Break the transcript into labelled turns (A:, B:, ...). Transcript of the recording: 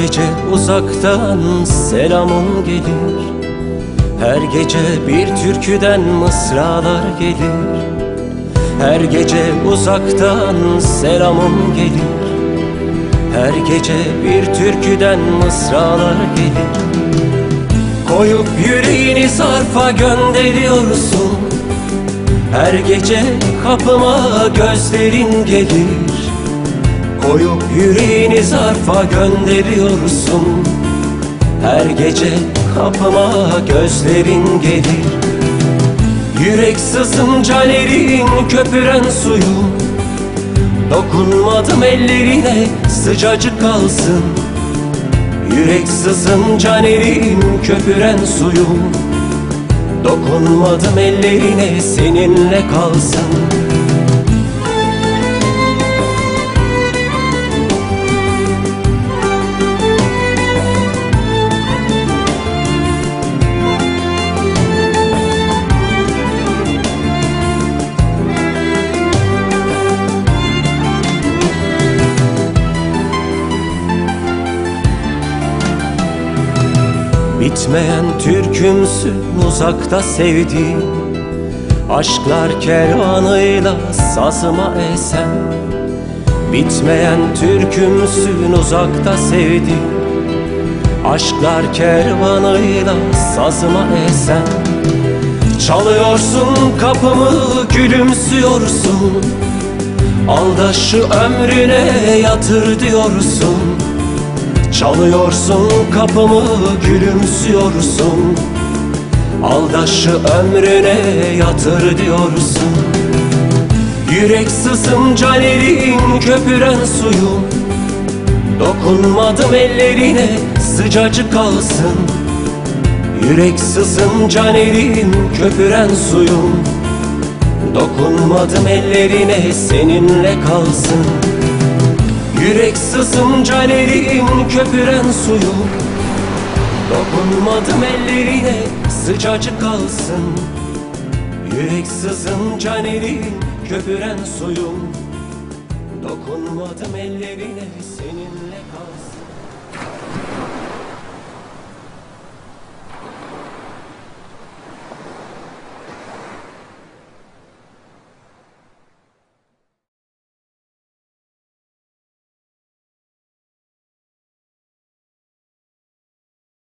A: gece uzaktan selamın gelir. Her gece bir türküden mısralar gelir. Her gece uzaktan selamın gelir. Her gece bir türküden mısralar gelir. Koyup yüreğini sarfa gönderiyorsun. Her gece kapıma gözlerin gelir Koyup yüreğini zarfa gönderiyorsun. Her gece kapıma gözlerin gelir. Yürek sızınca lerin köpüren suyu. Dokunmadım ellerine sıcacık kalsın. Yürek sızınca lerin köpüren suyu. Dokunmadım ellerine seninle kalsın Bitmeyen türkümsün uzakta sevdiğim. Aşklar kervanıyla sazıma esen. Bitmeyen türkümsün uzakta sevdiğim. Aşklar kervanıyla sazıma esen. Çalıyorsun kapımı gülümsüyorsun. Aldaşı ömrüne yatır diyorsun Çalıyorsun kapımı gülümsüyorsun. Aldaşı ömrüne yatır diyorsun. Yürek sızınca elin köpüren suyu. Dokunmadım ellerine sıcacık kalsın. Yürek sızınca elin köpüren suyu. Dokunmadım ellerine seninle kalsın Yürek sızınca ellerin köpüren suyu. Dokunmadım ellerine sıcacık kalsın. Yürek sızınca ellerin köpüren suyu. Dokunmadım ellerine senin